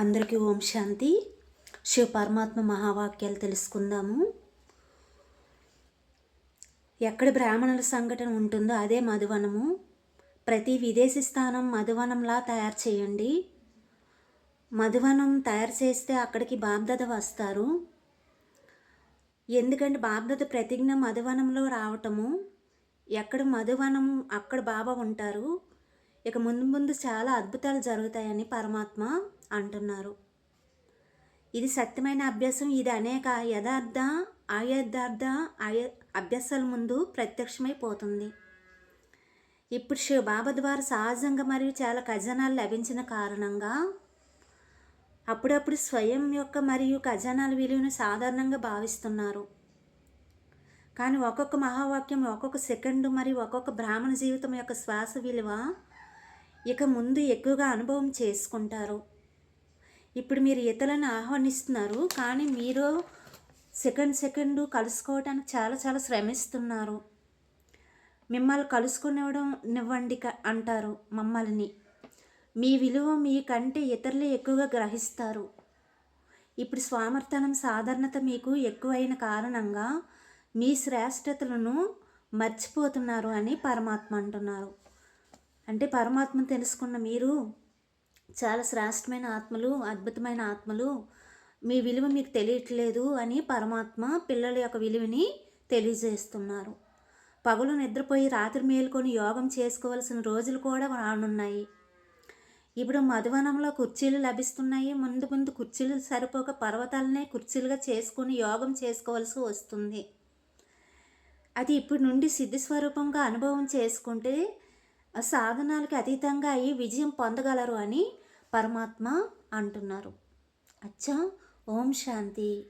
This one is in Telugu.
అందరికీ ఓం శాంతి. శివ పరమాత్మ మహావాక్యాలు తెలుసుకుందాము. ఎక్కడ బ్రాహ్మణుల సంఘటన ఉంటుందో అదే మధువనము. ప్రతి విదేశీ స్థానం మధువనంలా తయారు చేయండి. మధువనం తయారు చేస్తే అక్కడికి బాబ్దద వస్తారు. ఎందుకంటే బాబ్దద ప్రతిజ్ఞ మధువనంలో రావటము. ఎక్కడ మధువనం అక్కడ బాబా ఉంటారు. ఇక ముందు ముందు చాలా అద్భుతాలు జరుగుతాయని పరమాత్మ అంటున్నారు. ఇది సత్యమైన అభ్యాసం ఇది అనేక యథార్థ అయథార్థ అయ అభ్యాసాల ముందు ప్రత్యక్షమైపోతుంది ఇప్పుడు శివ బాబా ద్వారా సహజంగా మరియు చాలా ఖజానాలు లభించిన కారణంగా అప్పుడప్పుడు స్వయం యొక్క మరియు ఖజానాల విలువను సాధారణంగా భావిస్తున్నారు. కానీ ఒక్కొక్క మహావాక్యం ఒక్కొక్క సెకండ్ మరియు ఒక్కొక్క బ్రాహ్మణ జీవితం యొక్క శ్వాస విలువ ఇక ముందు ఎక్కువగా అనుభవం చేసుకుంటారు. ఇప్పుడు మీరు ఇతరులను ఆహ్వానిస్తున్నారు కానీ మీరు సెకండ్ సెకండ్ కలుసుకోవడానికి చాలా చాలా శ్రమిస్తున్నారు. మిమ్మల్ని కలుసుకునివ్వడం నివ్వండి అంటారు మమ్మల్ని. మీ విలువ మీకంటే ఇతరులు ఎక్కువగా గ్రహిస్తారు. ఇప్పుడు స్వామర్థనం సాధారణత మీకు ఎక్కువైన కారణంగా మీ శ్రేష్టతలను మర్చిపోతున్నారు అని పరమాత్మ అంటున్నారు. అంటే పరమాత్మను తెలుసుకున్న మీరు చాలా శ్రేష్టమైన ఆత్మలు అద్భుతమైన ఆత్మలు. మీ విలువ మీకు తెలియట్లేదు అని పరమాత్మ పిల్లల యొక్క విలువని తెలియజేస్తున్నారు. పగులు నిద్రపోయి రాత్రి మేలుకొని యోగం చేసుకోవాల్సిన రోజులు కూడా రానున్నాయి. ఇప్పుడు మధువనంలో కుర్చీలు లభిస్తున్నాయి. ముందు ముందు కుర్చీలు సరిపోక పర్వతాలనే కుర్చీలుగా చేసుకొని యోగం చేసుకోవాల్సి వస్తుంది. అది ఇప్పటి నుండి సిద్ధి స్వరూపంగా అనుభవం చేసుకుంటే సాధనాలకి అతీతంగా అయ్యి విజయం పొందగలరు అని పరమాత్మ అంటున్నారు. అచ్చా ఓం శాంతి.